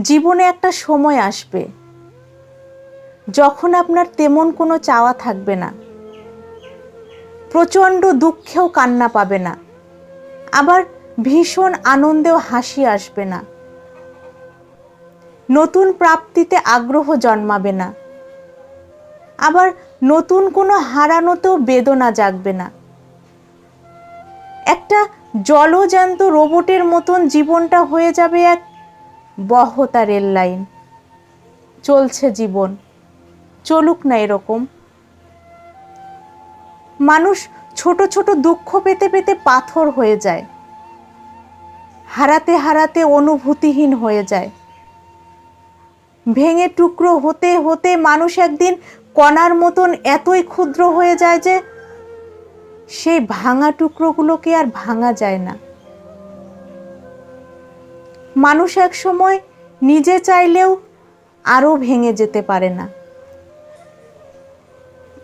জীবনে একটা সময় আসবে যখন আপনার তেমন কোনো চাওয়া থাকবে না। প্রচণ্ড দুঃখেও কান্না পাবে না। আবার ভীষণ আনন্দেও হাসি আসবে না। নতুন প্রাপ্তিতে আগ্রহ জন্মাবে না। আবার নতুন কোনো হারানোতেও বেদনা জাগবে না। একটা জলজ্যান্ত রোবটের মতন জীবনটা হয়ে যাবে এক বহতা রেল লাইন। চলছে জীবন। চলুক না এরকম। মানুষ ছোট ছোট দুঃখ পেতে পেতে পাথর হয়ে যায়। হারাতে হারাতে অনুভূতিহীন হয়ে যায়। ভেঙে টুকরো হতে হতে মানুষ একদিন কণার মতন এতই ক্ষুদ্র হয়ে যায় যে, সেই ভাঙা টুকরোগুলোকে আর ভাঙা যায় না। মানুষ এক সময় নিজে চাইলেও আরও ভেঙে যেতে পারে না।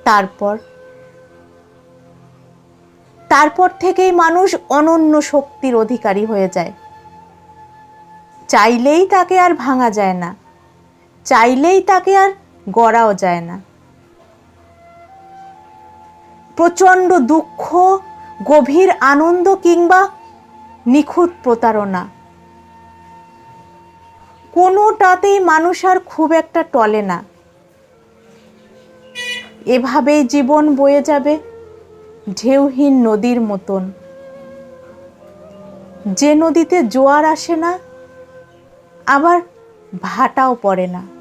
তারপর তারপর থেকেই মানুষ অনন্য শক্তির অধিকারী হয়ে যায়। চাইলেই তাকে আর ভাঙা যায় না। চাইলেই তাকে আর গড়াও যায় না। প্রচণ্ড দুঃখ, গভীর আনন্দ কিংবা নিখুঁত প্রতারণা কোনোটাতেই মানুষ আর খুব একটা টলে না। এভাবেই জীবন বয়ে যাবে ঢেউহীন নদীর মতন। যে নদীতে জোয়ার আসে না, আবার ভাটাও পড়ে না।